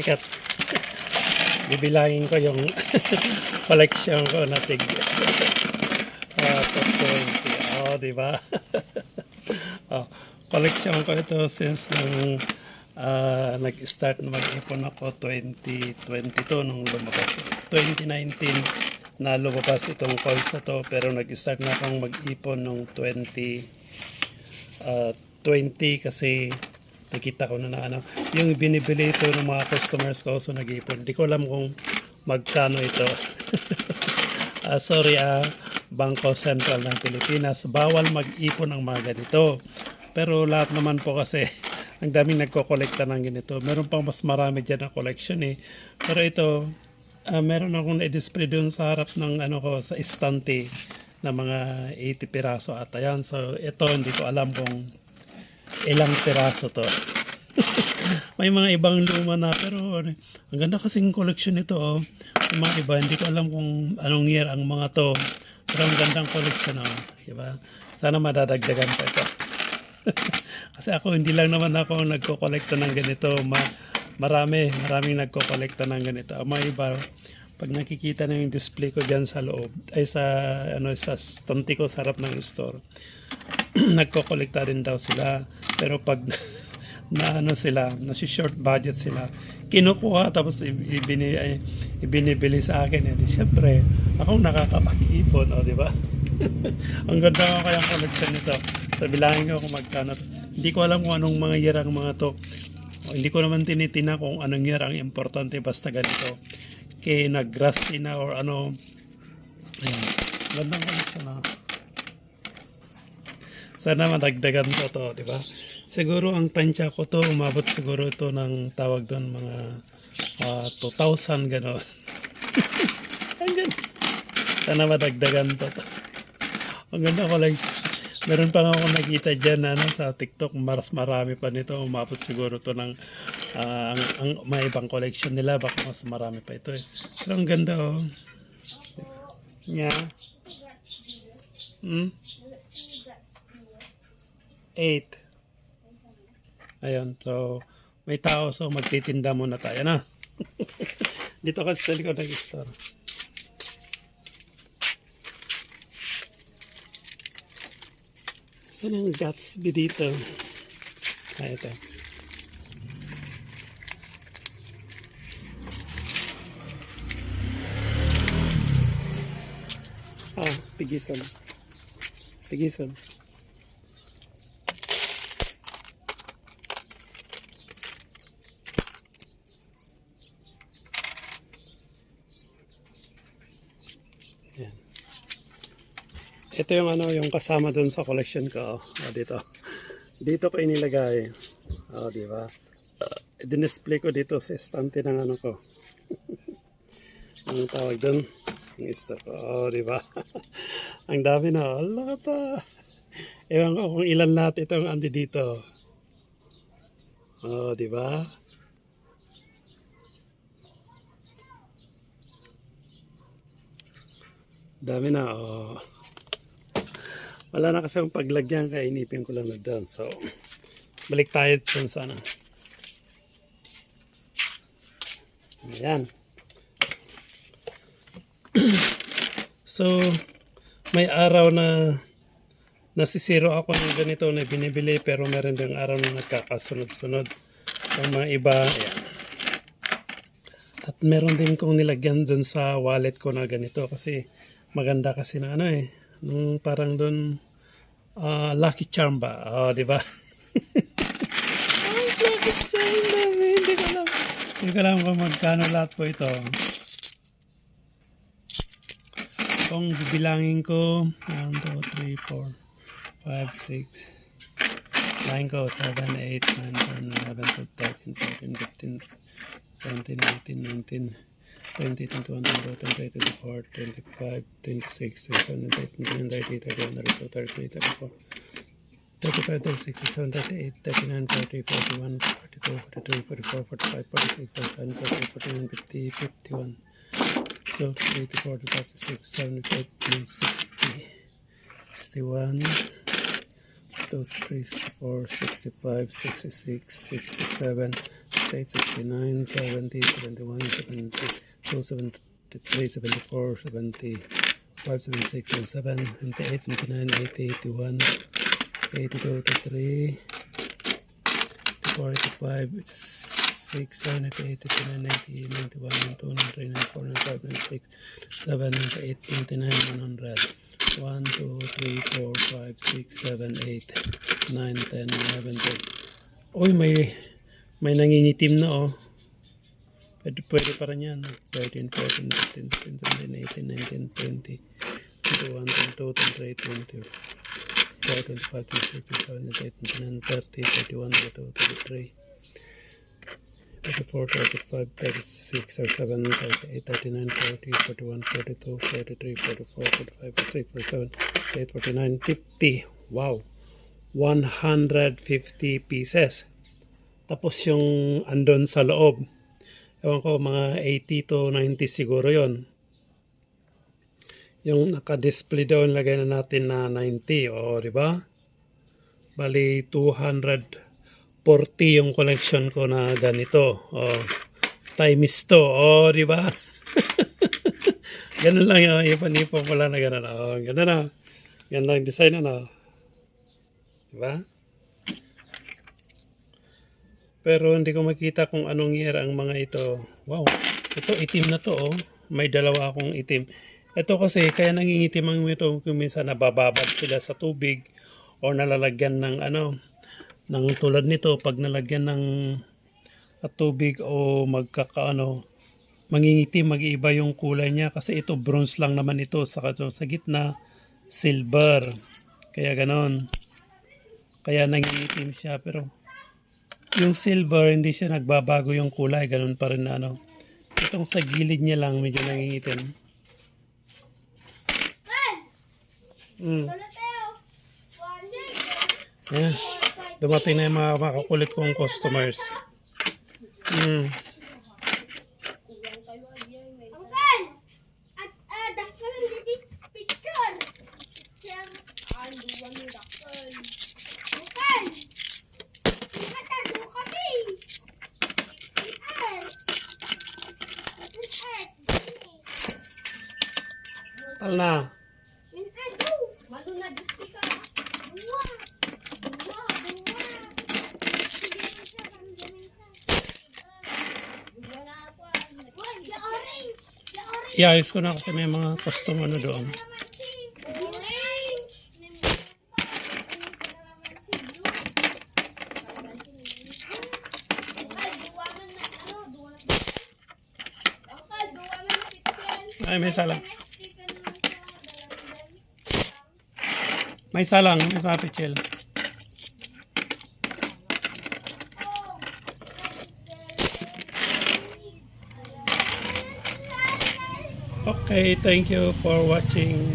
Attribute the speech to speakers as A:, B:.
A: Teka, bibilangin ko yung collection ko na tig uh, top 20. Oh, di ba? oh, collection ko ito since nung ah, nag-start na mag-ipon ako 2022 nung lumabas. 2019 na lumabas itong coins na to pero nag-start na akong mag-ipon nung 20 ah, 20 kasi nakita ko na na ano, yung binibili ito ng mga customers ko so nag-ipon. Hindi ko alam kung magkano ito. Ah, sorry ah, Bangko Sentral ng Pilipinas. Bawal mag-ipon ng mga ganito. Pero lahat naman po kasi ang daming nagko-collecta ng ganito. Meron pang mas marami dyan na collection eh. Pero ito, ah, meron akong na-display doon sa harap ng ano ko sa estante na mga 80 piraso ata yan. So ito hindi ko alam kung ilang piraso to. May mga ibang luma na pero ano, ang ganda kasing collection nito oh. Mga iba hindi ko alam kung anong year ang mga to. Pero ang gandang collection oh, di ba? Sana madadagdagan pa ito. Kasi ako hindi lang naman ako nagko-collecta ng ganito. Ma marami, maraming nagko-collecta ng ganito. Ang mga iba pag nakikita na yung display ko diyan sa loob ay sa ano sa stante ko sa harap ng store nagko-collecta rin daw sila. Pero pag na ano sila na short budget sila kinukuha tapos ibini, ibinibili sa akin. Eh syempre ako nakakapag-ipon o di ba? Ang ganda ko kaya collection nito. So bilangin ko kung magkano. Hindi ko alam kung anong mga year ang mga to. O, hindi ko naman tinitina kung anong year ang importante basta ganito. Kay nag-grass na or ano. Ayan. Gandang collection na sana madagdagan ko to, di ba? Siguro ang tansya ko to, umabot siguro ito ng tawag doon mga ah, 2,000 gano'n. ang ganda. Sana madagdagan to. to. Ang ganda ko like, meron pa nga ako nakita dyan ano, sa TikTok, maras marami pa nito. Umabot siguro to ng ah, ang, ang may ibang collection nila. Baka mas marami pa ito eh. Pero ang ganda oh. Yeah. Hmm? 8. Ayun, so may tao so magtitinda muna tayo na. Dito kasi sa likod ng store. Saan yung Gatsby dito? Ah, ito. Ah, pigisan. Pigisan. Ito yung ano, yung kasama doon sa collection ko. Oh, dito. Dito ko inilagay. Oh, di ba? Uh, dinisplay ko dito sa estante ng ano ko. Anong tawag? Yung store ko. Oh, di ba? Ang dami na. Allah ta. Ewan ko kung ilan lahat itong andi dito. Oh, di ba? Dami na. Oh. Wala na kasi akong paglagyan kaya inipin ko lang na doon. So, balik tayo dun sana. Ayan. so, may araw na nasisiro ako ng ganito na binibili pero meron din araw na nagkakasunod-sunod. Ang mga iba, ayan. At meron din kong nilagyan dun sa wallet ko na ganito kasi maganda kasi na ano eh. Nung parang dun ah, Lucky Charm ba? Oh, di ba? Ay, Lucky Charm dami. Hindi ko alam. Hindi ko alam kung magkano lahat po ito. Kung bibilangin ko, 1, 2, 3, 4, 5, 6, 9 ko, 7, 8, 9, 10, 11, 12, 13, 14, 15, 17, 18, 19, 20, 21, 22, 23, 24, 25, 26, 27, 28, 29, 30, 31, 32, 33, 34, 35, 36, 37, 38, 39, 40, 41, 42, 43, 44, 45, 46, 47, 48, 49, 50, 51, 53, 54, 56, 78, 60, 61, 2, 3, 4, 65, 66, 67, 68, 69, 70, 71, 72, 73, 74, 75, 76, 77, 78, 79, 80, 81, 82, 83, 84, 85, 86, 7, 88, 89, 90, 91, 92, 93, 94, 95, 96, 7, 98, 99, 100. 1, 2, 3, 4, 5, 6, 7, 8, 9, 10, 11, 12. Uy, may may nangingitim na oh. Pwede, pwede pa rin yan. 13, 14, 15, 16, 17, 18, 19, 20, 21, 22, 23, 24, 25, 26, 27, 28, 29, 30, 31, 32, 33, 34, 35, 36, 37, 38, 39, 40, 41, 42, 43, 44, 45, 46, 47, 48, 49, 50. Wow! 150 pieces. Tapos yung andon sa loob, ewan ko, mga 80 to 90 siguro yon Yung naka-display doon, lagay na natin na 90, o, di ba? Bali, 240 yung collection ko na ganito. O, times to, o, di ba? ganun lang yung ipan-ipon ko lang na ganun. O, ganun na. Ganun lang design na, Di ba? Pero hindi ko makita kung anong year ang mga ito. Wow, ito itim na to oh. May dalawa akong itim. Ito kasi kaya nangingitim ang ito kung minsan nabababad sila sa tubig o nalalagyan ng ano ng tulad nito. Pag nalagyan ng at tubig o magkakaano mangingitim mag-iiba yung kulay niya. Kasi ito bronze lang naman ito. Sa sa gitna silver. Kaya ganon. Kaya nangingitim siya. Pero yung silver hindi siya nagbabago yung kulay ganun pa rin na ano itong sa gilid niya lang medyo nangingitim mm. yeah. dumating na yung mga makakulit kong customers mm.
B: The orange!
A: iayos ko na kasi may mga customer na doon. Ay may salang may salang may sa pichel. Okay thank you for watching